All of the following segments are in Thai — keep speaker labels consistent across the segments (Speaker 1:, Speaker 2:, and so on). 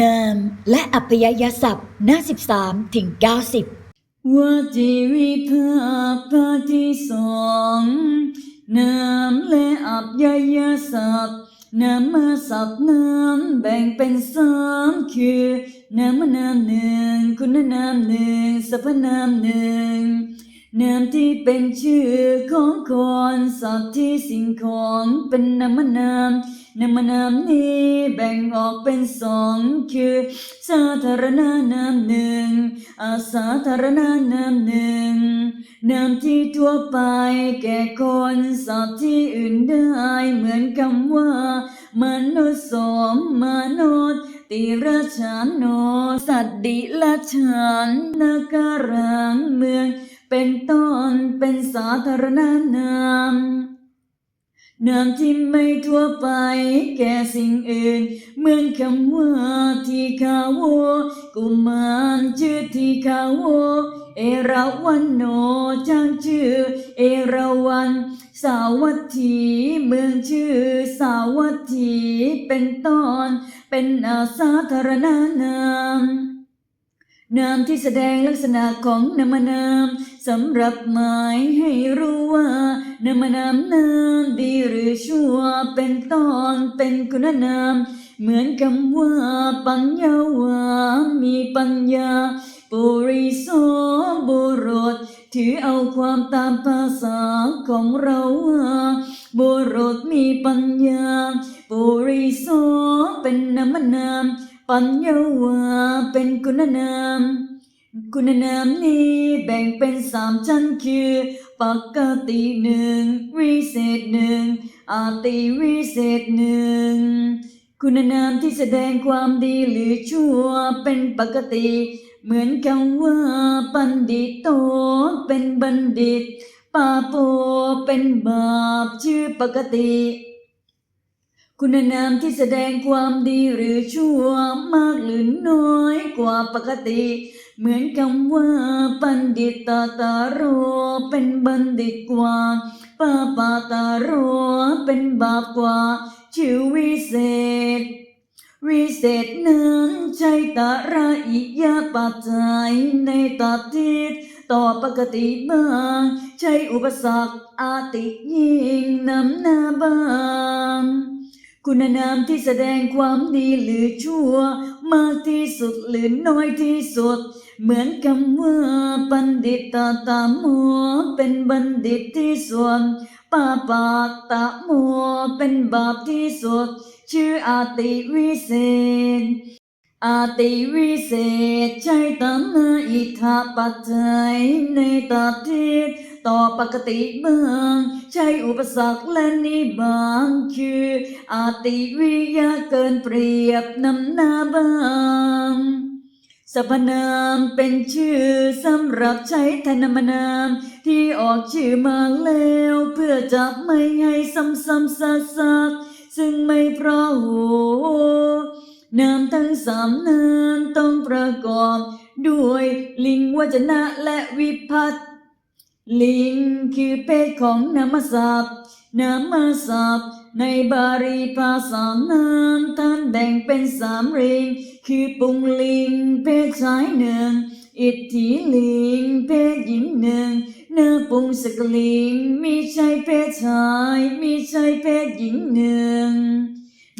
Speaker 1: นามและอัพยยศัพท์หน้า 13 ถึง 90
Speaker 2: ว่าจีวิภาคภาคที่สองนามและอับยยาศัพท์นามมาศัพท์นามแบ่งเป็นสามคือนามนามหนึ่งคุณนามหนึ่งสรรพนามหนึ่งนามที่เป็นชื่อของคนสัตว์ที่สิ่งของเป็นนามนามนาม นามนี้แบ่งออกเป็นสองคือ สาธารณนามหนึ่งอาสาธารณนามหนึ่งนามที่ทั่วไปแก่คนสัตว์ที่อื่นได้เหมือนคำว่ามนุษย์สมมนุษย์ติราชานโนสัตดิละชานนาการังเมือง เป็นต้นเป็นสาธารณนาม นามที่ไม่ทั่วไปแก่สิ่งอื่น เหมือนคำว่าทีคาโวกุมารชื่อทีคาโวเอราวันโนจางชื่อ เอราวัน สาวัตถีเมืองชื่อ สาวัตถีเป็นต้นเป็นอาสาธารณนามนามที่แสดงลักษณะของนามนาม สำหรับหมายให้รู้ว่านามนามนามดีหรือชั่ว เป็นตอนเป็นคุณนาม เหมือนคำว่า ปัญญาวามีปัญญา ปุริโสบุรุษถือเอาความตามภาษาของเราว่าบุรุษมีปัญญา ปุริโสเป็นนามนาม ปัญญาวาเป็นคุณนาม คุณนามนี้แบ่งเป็นสามชั้นคือ ปกติหนึ่งวิเศษหนึ่งอาติวิเศษหนึ่งคุณนามที่แสดงความดีหรือชั่วเป็นปกติ เหมือนคำว่าปันดิตโตเป็นบัณฑิตปาโปเป็นบาปชื่อปกติ คุณนามที่แสดงความดีหรือชั่วมากหรือน้อยกว่าปกติ เหมือนคำว่าปันดิตตาตาโรเป็นบัณฑิตกว่าปาปาตาโรเป็นบาปกว่า ชื่อวิเศษ วิเศษนั้นใช่ตาระอิยาปัจจัยในตาทิศต่อปกติบ้าง ใช่อุปสรรคอาติยิ่งนำหน้าบ้าง คุณนามที่แสดงความดีหรือชั่ว มากที่สุดหรือน้อยที่สุด เหมือนคำว่าบัณฑิตตาโมเป็นบัณฑิตที่ส่วนปาปาตะโมเป็นบาปที่สุด ชื่ออาติวิเศษอาติวิเศษใช้ตามนาอิทธาปัจจัยในตาทิศ ต่อปกติบ้างใช้อุปสรรคและนิบางคืออาติวิยะเกินเปรียบนำหน้าบางสรรพนามเป็นชื่อสำหรับใช้แทนามนามที่ออกชื่อมาแล้ว เพื่อจะไม่ให้ซ้ำๆซักๆซึ่งไม่เพราะหูนามทั้งสามนามต้องประกอบ ด้วยลิงวจนะและวิพัต ลิงคือเพศของนามศัพท์นามศัพท์ ในบาลีภาษานามท่านแบ่งเป็นสามลิง คือปุงลิง เพศชายหนึ่ง อิทธิลิง เพศหญิงหนึ่งเนื้อปุงสกลิงมีใช่เพศชายมีใช่เพศหญิงหนึ่ง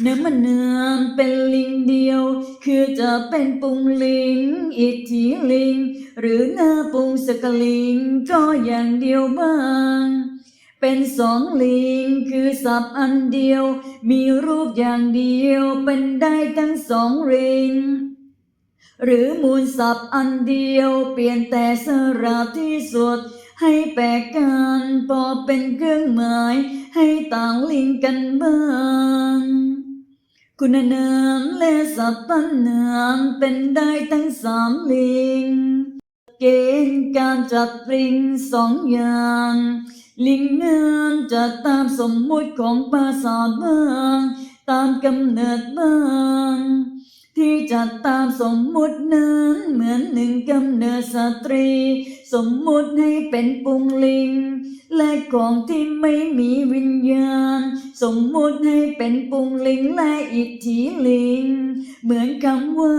Speaker 2: น้ำมันนามเป็นลิงเดียว คือจะเป็นปุงลิง อิทธิลิง หรือหน้าปุงสกลิงก็อย่างเดียวบ้าง เป็นสองลิงคือสับอันเดียว มีรูปอย่างเดียว เป็นได้ทั้งสองลิง หรือมูลสับอันเดียว เปลี่ยนแต่สระที่สุด ให้แปลกกันพอเป็นเครื่องหมาย ให้ต่างลิงกันบ้างคุณนามและสัพพนามเป็นได้ทั้งสามลิง เกณฑ์การจัดลิงสองอย่าง ลิงงามจะตามสมมุติของภาษาบ้าง ตามกำเนิดบ้าง ที่จัดตามสมมุตินั้นเหมือนหนึ่งกำเนิดสตรี สมมุติให้เป็นปุงลิง และของที่ไม่มีวิญญาณ สมมุติให้เป็นปุงลิงและอิทธิลิง เหมือนคำว่า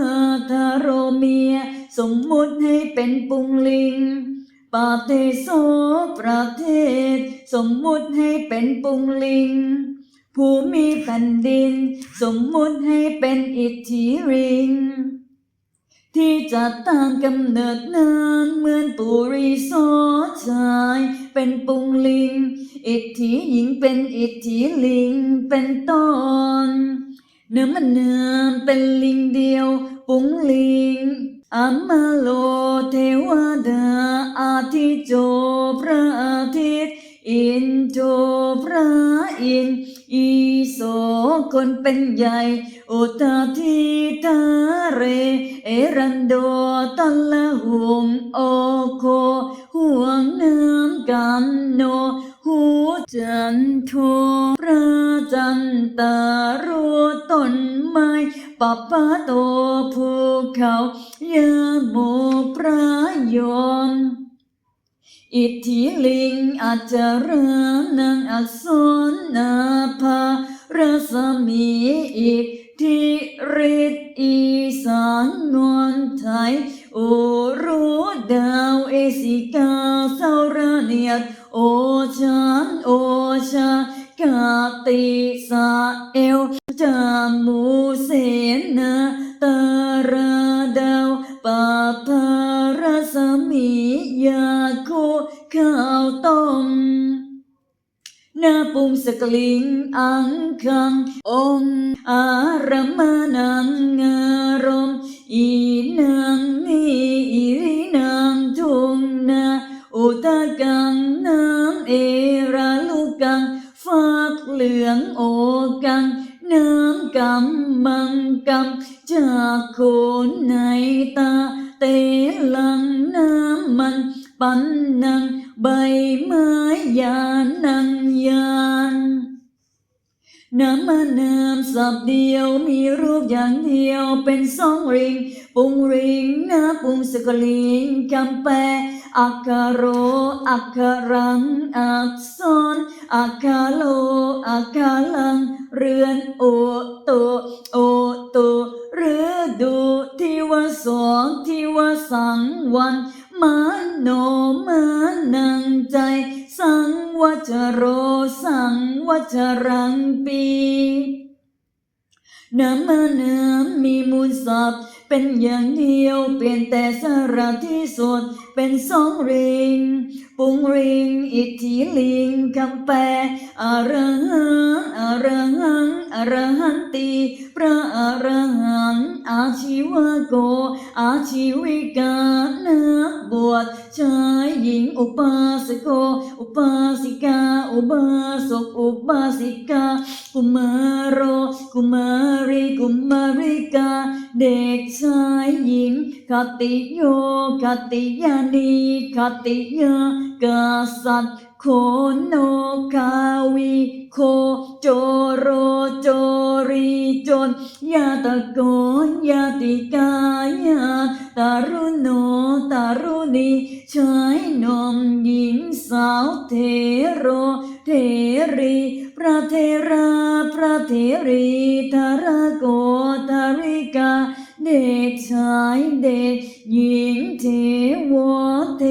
Speaker 2: ทาโรเมีย สมมุติให้เป็นปุงลิงปาเตโซประเทศ สมมุติให้เป็นปุงลิง ภูมิแผ่นดิน สมมุติให้เป็นอิทธิริง ที่จัดตามกำเนิดนั้นเหมือนปุริโสชาย เป็นปุงลิง อิทธิหญิงเป็นอิทธิลิงเป็นต้นเนื้อมันเนื้อเป็นลิงเดียว ปุงลิง อามาโลเทวดาอาทิโจพระอาทิตย์อินโจพระอินอีโสคนเป็นใหญ่ อุตาทิทาเร เอรันโดตัลละหุงโอโค ห่วงน้ำกันโน หูจันโทพระจันตารัวต้นไม้ปัปปะโตภูเขายาโมพระยมอิทธิลิงอาจจะรานางอักษรนาภารัศมีอิทธิฤทธิ์อีสานนวลไทยโอรู้ดาวเอสิกาเศรารเนียด โอชาโอชากาติสาเอวจามูเสนาตาราดาวปาภารสมียาโคข้าวต้มหน้าปุงสกลิงอังคัง องอารมานังงารมอีนางนีอีนางทุ่งนา อุตกังน้ำเอราลูกกังฟากเหลืองโอกังน้ำกำมังกำจากโคนในตา เตลังน้ำมัน ปันนังใบไม้ยานังยานน้ำมันน้ำสับเดียวมีรูปอย่างเดียวเป็นสองริง ปุงริงน้ำปุงสกลิงคำแปอักขะโรอักขะรังอักษรอักขะโลอักขะลัง เรือนโอโตโอโตหรือดูที่ว่าสองที่ว่าสังวันมาโนมานังใจ สังวัจโรสังวัจรังปีน้ำมาน้ำมีมูลสับ เป็นอย่างเดียวเปลี่ยนแต่สระที่สุด เป็นสองริง ปุงริง อิทธิลิงคำแปลอรหังอรหังอรหันติพระอรหันต์อาชีวโก อาชีวิกานักบวชชายหญิงอุปาสโก อุปาสิกา อุบาสกอุบาสิกา กุมารโรกุมารีกุมาริกา เด็กชายหญิงคติโยคติยานคติยากษัตริย์โคโนคาวีโคโจโรโจรีจนยาตะโกนยาติกายาตารุโนตารุณีชายหนมหญิงสาวเทโรเทรี พระเทรา พระเทรีทารโกทาริกา เด็กชายเด็กหญิงเทวเท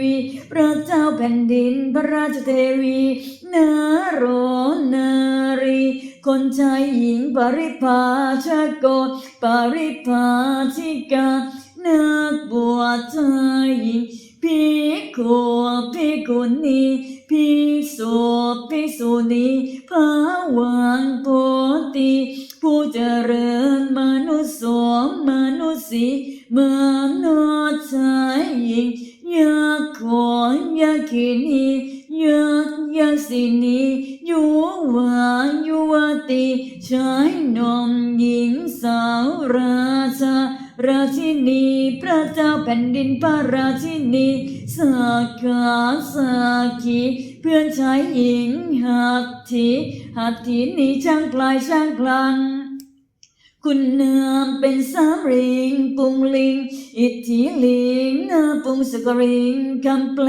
Speaker 2: วี พระเจ้าแผ่นดินพระราชเทวีนารนารี คนชายหญิงปริภาชกปริภาชิกานักบวชชายหญิงพิกขุพิกขุณี พิสุพิสุณีภาวันโพธิผู้เจริญมนุษย์สวมมนุษย์สีมนุษย์ชายหญิงยาขอนยาขินียายาสินียุวายุวตีชายนมหญิงสาวราชา ราชินี พระเจ้าแผ่นดินพระราชินีสาขาสาคีเพื่อนชายหญิงหัตถีหัตถีนีช่างพลายช่างพลังคุณเนามเป็นสามริงปุงลิง อิทธิลิงนาปุงสกริงคำแปล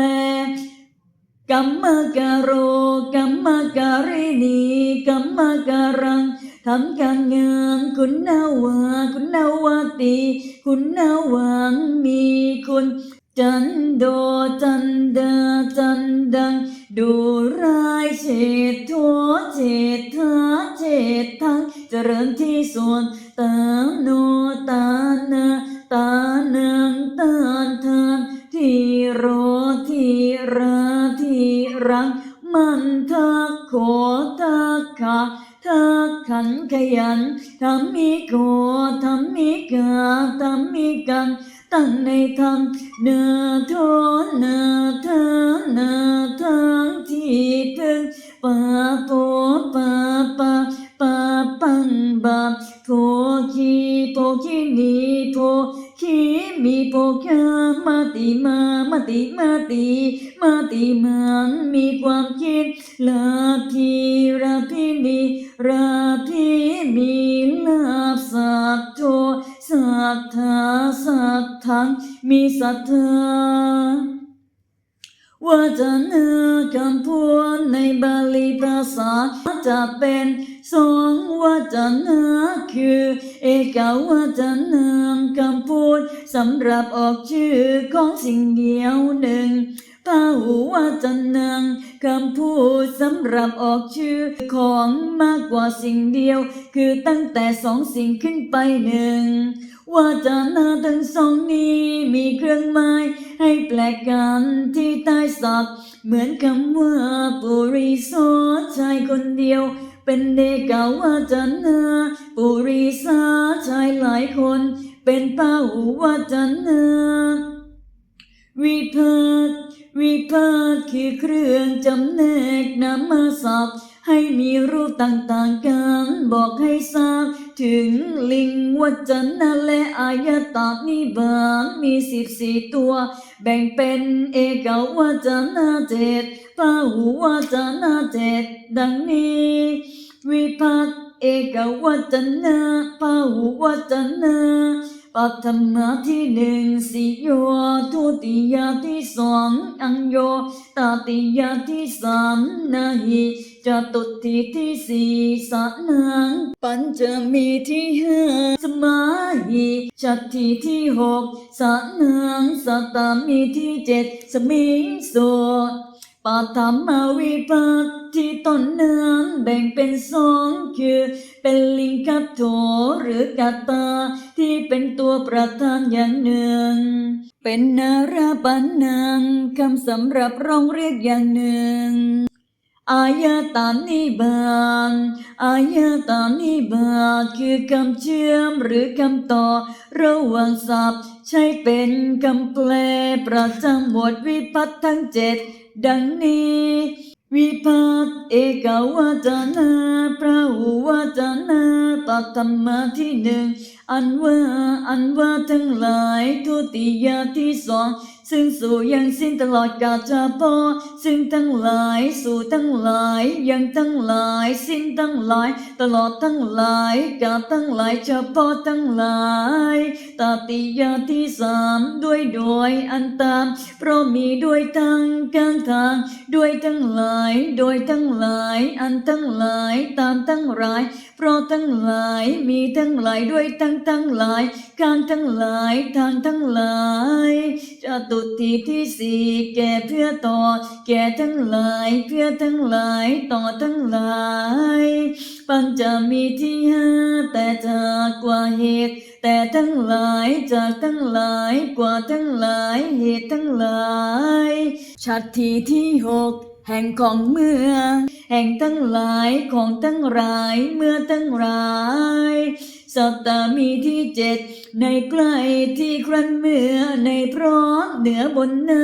Speaker 2: กัมมะการโรกัมมะการินีกัมมะการัง ทำการงานคุณนาวาคุณนาวาตี คุณนาวังมีคุณ จันโดจันดาจันดัง ดูร้ายเฉดทัวเฉดทาเฉดทังเจริญที่ส่วนตาโนตานาตานังตานทานที่รอที่ราที่รัง มันทักขอทักขา ทักขันขยันทำมีโกทำมีกาทำมีกันตั้งในธรรมเนื้อทนเนื้อเธอเนื้อทั้งที่ถึงปาโปปาปาปาปังบาปโพคีโพคีนีโพคีมีโพคามาติมามาติมาติมาติมังมีความคิดลาพีราพินี ราพิมีลาบสัตโทศรัทธาสัทธังมีศรัทธาว่าจะเนื้อคำพูดในบาลีภาษาจะเป็นสองว่าจะเนื้อคือ เอกาว่าจะเนื้อคำพูดสำหรับออกชื่อของสิ่งเดียวหนึ่ง พาหูว่าจะนางคำพูดสำหรับออกชื่อของมากกว่าสิ่งเดียว คือตั้งแต่สองสิ่งขึ้นไปหนึ่งว่าจะนาทั้งสองนี้มีเครื่องหมายให้แปลกกันที่ใต้ศัพท์เหมือนคำว่าปุริโสชายคนเดียว เป็นเดกาว่าจะนาปุริสาชายหลายคน เป็นพาหูว่าจะนาวิพัฒน วิพัฒน์คือเครื่องจำแนกนามศัพท์ให้มีรูปต่างๆกันบอกให้ทราบ ถึงลิงวัจนะและอายตานิบางมีสิบสี่ตัว แบ่งเป็นเอกวัจนะเจ็ดพาหูวัจนะเจ็ดดังนี้ วิพัฒน์เอกวัจนะพาหูวัจนะ ปัตมมาที่หนึ่งสิโยทุติยาที่สองอังโยตติยาที่สามนาหิจตุติที่สี่สะนังปัญจมีที่ห้าสมาหิชัตติที่หกสะนังสัตตามีที่เจ็ดสมิงโส ดปัตตมวิปัตที่ต้นนั้นแบ่งเป็นสองคือ เป็นลิงกับโถหรือกัตตาที่เป็นตัวประธานอย่างหนึ่ง เป็นนาราปันนังคำสำหรับร้องเรียกอย่างหนึ่ง อายตานิบานอายตานิบานคือคำเชื่อมหรือคำต่อ ระหว่างศัพท์ ใช้เป็นคำแปลประจำหมวดวิพัตน์ทั้งเจ็ด ดังนี้วิพัตเอกาวาจนาพระหุวาจนาปัตตมมาที่หนึ่งอันว่าอันว่าทั้งหลายทุติยาที่สอง ซึ่งสู่ยังสิ้นตลอดกาลเฉพาะซึ่งทั้งหลายสู่ทั้งหลายยังทั้งหลายสิ้นทั้งหลาย ตลอดทั้งหลายกาลทั้งหลายเฉพาะทั้งหลายตาติยาที่สามด้วยโดยอันตามเพราะมีด้วยทั้งกลางทาง ด้วยทั้งหลาย โดยทั้งหลาย อันทั้งหลายตามทั้งหลายเพราะทั้งหลายมีทั้งหลายด้วยทั้งทั้งหลาย การทั้งหลายทางทั้งหลายจะตุติที่สี่แก่เพื่อต่อ แก่ทั้งหลายเพื่อทั้งหลายต่อทั้งหลาย ปัญจมีที่ห้าแต่จากกว่าเหตุ แต่ทั้งหลายจากทั้งหลายกว่าทั้งหลายเหตุทั้งหลายชัดทีที่หกแห่งของเมืองแห่งทั้งหลายของทั้งหลายเมื่อทั้งหลาย สัตตามีที่เจ็ดในใกล้ที่ครั้นเมื่อในพร้อมเหนือบนหน้า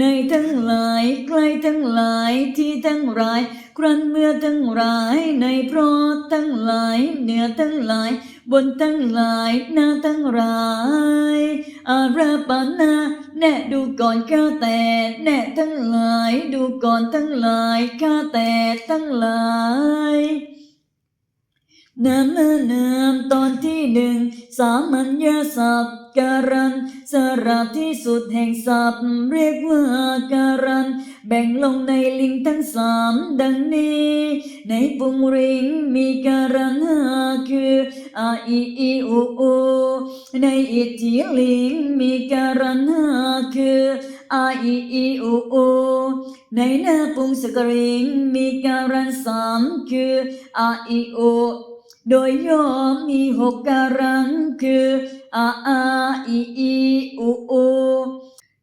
Speaker 2: ในทั้งหลายใกล้ทั้งหลายที่ทั้งหลาย ครั้นเมื่อทั้งหลายในพราะทั้งหลายเหนือทั้งหลาย บนทั้งหลายหน้าทั้งหลายอาราปานาแน่ดูก่อนข้าแต่แน่ทั้งหลาย ดูก่อนทั้งหลายข้าแต่ทั้งหลาย น้ำเมื่อน้ำตอนที่หนึ่งสามัญญศัพท์การันสระที่สุดแห่งศัพท์เรียกว่าการัน แบ่งลงในลิงทั้งสามดังนี้ ในปุงริงมีการันห้าคืออาอีอีอูอูในอิทธิลิงมีการันห้าคืออาอีอีอูอูในหน้าปุงสกริงมีการันสามคืออาอีโอ โดยย่อมีหกการังคืออาอาอีอีอูอู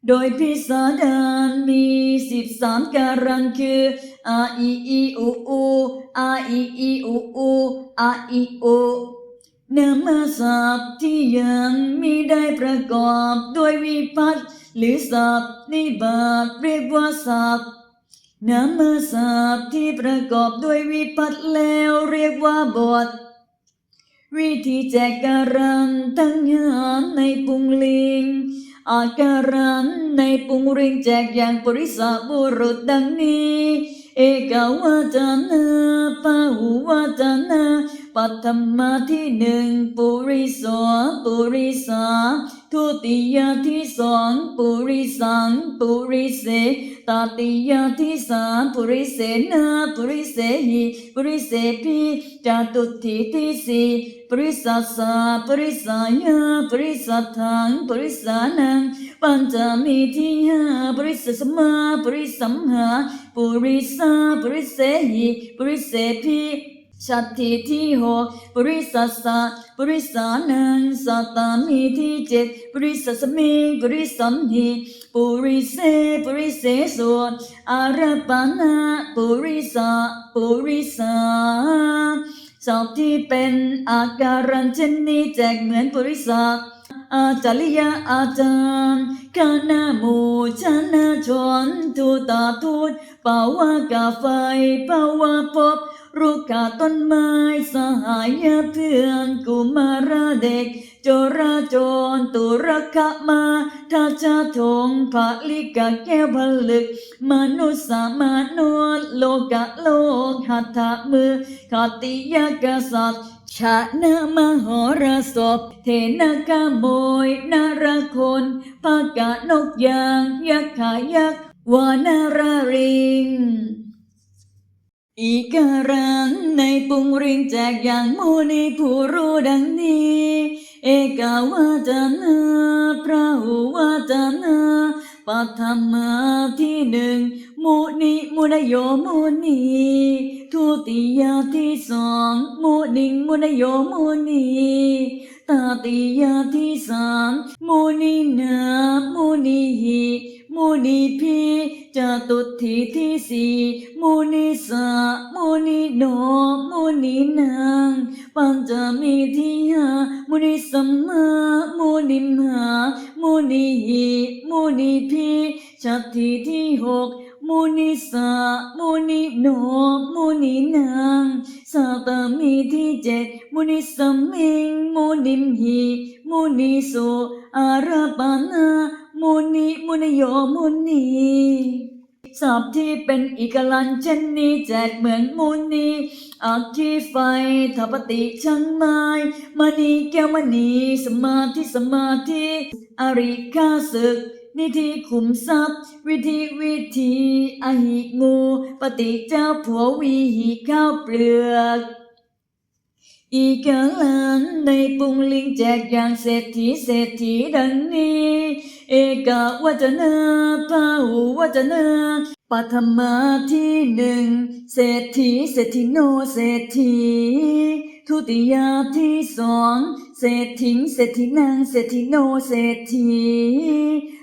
Speaker 2: โดยพิสดารมีสิบสามการังคืออาอีอีอูอูอาอีอีอูอูอาอีโอนามศัพท์ที่ยังมีได้ประกอบด้วยวิพัตหรือศัพท์นิบาตเรียกว่าศัพท์นามศัพท์ที่ประกอบด้วยวิพัตแล้วเรียกว่าบท วิธีแจกการันตั้งหานในปุงลิง อาการันในปุงริงแจกอย่างปริสาบุรุษดังนี้ เอกาวาจานาปาหูวาจานา ปัตถมาที่หนึ่งปุริโสปุริสาทุติยาที่สองปุริสังปุริเสตติยาที่สามปุริเสนาปุริเสหิปุริเสพีจาตุติที่สี่ปุริสัสสปุริสายาปุริสัทธังปุริสานังปัญจมีที่ห้าปุริสสมมาปุริสัมหาปุริสาปุริเสหิปุริเสพี ชัตถิที่หกปริสัสสะปริสานังสัตตามีที่เจ็ดปริสัสมิงปริสัมหิปุริเสปริเสสวดอารปานาปุริสาปุริสาสอบที่เป็นอาการันเช่นนี้แจกเหมือนปุริสาอาจาริยะอาจารย์คณะหมู่ชนะชนทูตาทูตป่าวากาไฟป่าวาพบ รุกาต้นไม้สหายเพื่อนกุมาราเด็ก โจราโจรตุรคมาทาชาทงผาลิกาแก้วผลึก มนุษย์สามนุษย์โลกะโลกหัตถมือขติยกษัตริย์ชาณมหรสพ เทนกาโมยนารคนปากะนกยางยักขายักษ์วานาราริง อีการังในปุงริงแจกอย่างโมนีผู้รู้ดังนี้ เอกาวาจนาพระหูวาจนาปัทมาที่หนึ่งมุนิมุนโยมุนีทุติยาที่สองมุนิงมุนโยมุนีตาติยาที่สามมุนินามุนิหิ มุนิพีจตุทีที่สี่มุนิสามุนิโนมุนินางปัญจมีที่ห้ามุนิสัมมามุนิมหามุนิหิมุนิพีชัตถิที่หกมุนิสามุนิโนมุนินางสาตมีที่เจ็ดมุนิสัมมิงมุนิมหิมุนิโสอารปานา มุนิมุนโยมุนีศัพท์ที่เป็นอีกลันเช่นนี้แจกเหมือนมุนีอักขีไฟทปติช่างไม้มณีแก้วมณีสมาธิสมาธิอริคาศึก นิธิขุมทรัพย์ วิธีวิธีอหิงู ปฏิเจ้าผัววีหีข้าวเปลือกอีกาลันในปุงลิงแจกอย่างเศรษฐีเศรษฐีดังนี้เอกาวจนาพาหูวจนาปัทมาที่หนึ่งเศรษฐีเศรษฐีโนเศรษฐีทุติยาที่สองเศรษฐิงเศรษฐีนางเศรษฐีโนเศรษฐี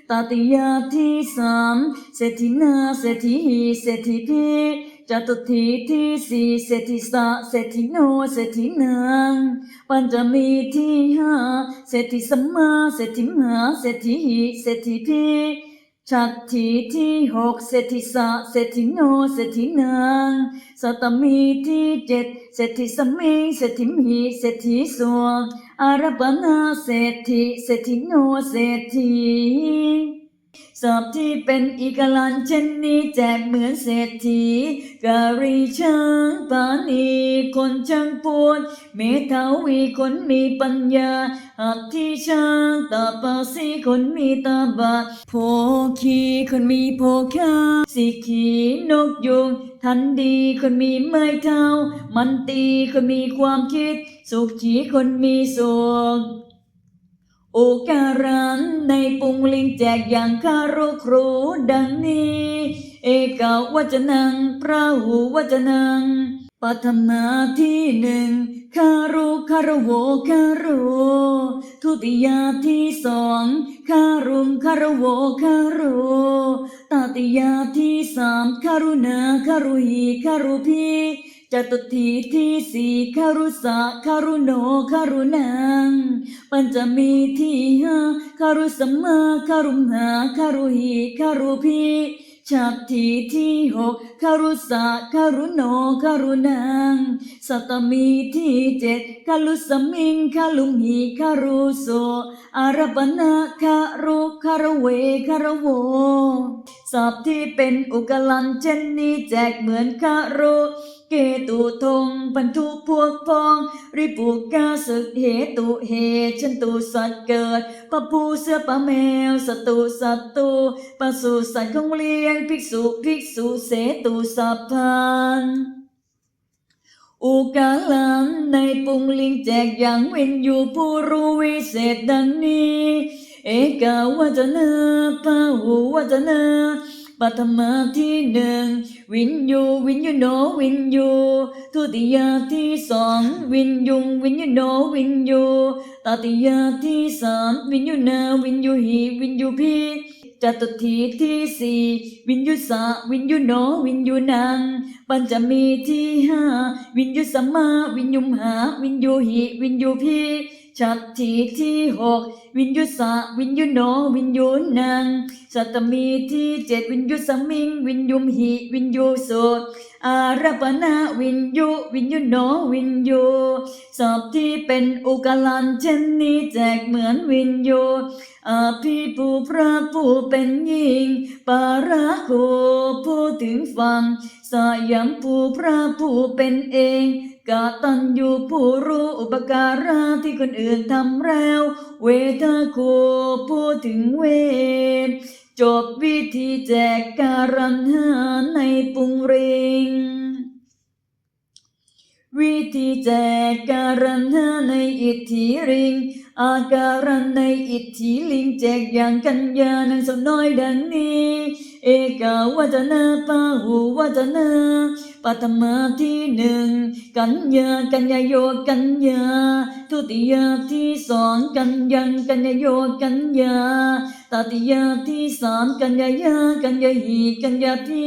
Speaker 2: ตติยาที่สามเศรษฐีนาเศรษฐีเศรษฐีพี จตุทีที่สี่เศรษฐีสะเศรษฐีโนเศรษฐีนางปัญจมีที่ห้าเศรษฐีสัมมาเศรษฐีมหาเศรษฐีหิเศรษฐีพีชัตถีที่หกเศรษฐีสะเศรษฐีโนเศรษฐีนางสตมีที่เจ็ดเศรษฐีสมิงเศรษฐีมหิเศรษฐีสวงอารปนาเศรษฐีเศรษฐีโนเศรษฐี สอบที่เป็นอีกลันเช่นนี้แจกเหมือนเศรษฐีกาลีช้างปานีคนช่างปวดเมธาวีคนมีปัญญาหักที่ช้างตาปาสีคนมีตาบาโพคีคนมีโพคาสีขีนกยุงทันดีคนมีไม้เท้ามันตีคนมีความคิด สุขีคนมีสุข โอการันในปุงลิงแจกอย่างคารุครูดังนี้ เอกวัจนังพระหูวัจนังปัทมาที่หนึ่งคารุคารโวคารุทุติยาที่สองคารุงคารโวคารุตติยาที่สามคารุณาคารุหีคารุพี จตุทีที่สี่คารุสะคารุโนคารุนัง ปัญจมีที่ห้าคารุสัมมาคารุมหาคารุหีคารุพีฉับทีที่หกคารุสะคารุโนคารุนัง สัตตมีที่เจ็ดคารุสมิงคารุมหีคารุโสอารปนาคารุคารเวคารโวสอบที่เป็นอุกลันเช่นนี้แจกเหมือนคารุ เกตุทงปันทุพวกพอง ริปุกาศึกเหตุเหตุฉันตุสัตว์เกิดปะผูเสือปะแมวสตุสัตตุปะสุสัตว์ของเลี้ยงภิกษุภิกษุเสตุสัพพันอุกาลังในปุงลิงแจกอย่างเว้นอยู่ผู้รู้วิเศษดังนี้ เอกาวจนะพาหูวจนะ ปัทมาที่หนึ่งวินยูวินยูโนวินยูทุติยาที่สองวินยุงวินยูโนวินยูตติยาที่สามวินยูนาวินยูหีวินยูพีจตุทีที่สี่วินยุสะวินยุโนวินยูนัง ปัญจมีที่ห้าวินยุสัมมาวินยุมหาวินยูหิวินยูพี ชัตถีที่หกวินยุสะวินยุโนวินยูนังสัตมีที่เจ็ดวินยุสัมมิง วินยุมหิวินยูโสอารปนาวินยุวินยุโนวินยูสอบที่เป็นอุกาลันเช่นนี้แจกเหมือนวินยูอาพีผู้พระผู้เป็นหญิงปาราโคผู้ถึงฟังสายัมผู้พระผู้เป็นเอง กาตันอยู่ผู้รู้อุปการะที่คนอื่นทำแล้ว เวทาโคผู้ถึงเวท จบวิธีแจกการันหาในปุงเริง วิธีแจกการันหาในอิทธิริง อาการันในอิทธิลิงแจกอย่างกัญญานังสน้อยดังนี้เอกาวจนะปาหูวจนะปัตมาที่หนึ่งกัญญากัญญาโยกัญญาทุติยาที่สองกัญยังกัญญาโยกัญญาตติยาที่สามกัญญายากัญญาหีกัญญาพี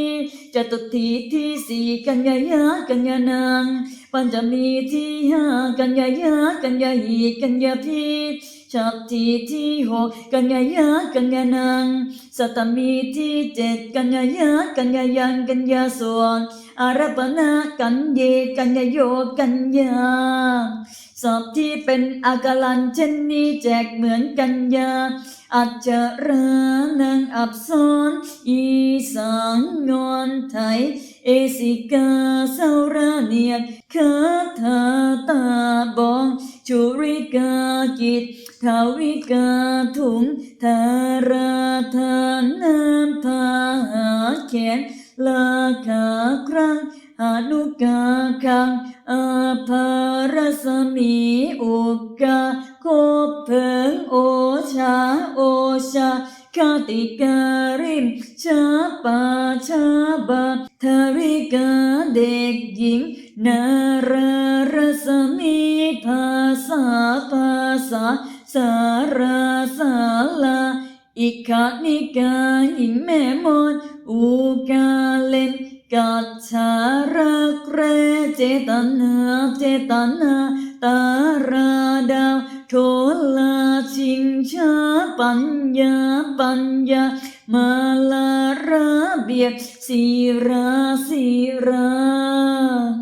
Speaker 2: จตุทีที่สี่กัญญายากัญญานางปัญจมีที่ห้ากันยายากันยาหีกันยาพี ชับทีที่หกกันยายากันยานางสัตตมีที่เจ็ดกันยายากันยายังกันยาส่วนอารปนากันเยกันยาโยกันยาสอบที่เป็นอากาลันเช่นนี้แจกเหมือนกันยาอัจจารานังอับซ้อนอีสานงอนไทย เอสิกาเซาราเนียคาถาตาบอง ชุริกากิจ ทวิกาถุงทาราทานน้ำพาหาแขนลาขาครั้งหานุกาคังอาภารสมีอุกาโคเพิงโอชาโอชาคาติการิมชาปาชาบาทาริกาเด็กหญิง นารารสมีภาษาภาษา สาราสาลาอิกานิกาหิงแม่มดอุกาเลนกัจฉารักรเจตนาเจตนาตาราดาวโทลาชิงชาปัญญาปัญญามาลาระเบียบสีราสีรา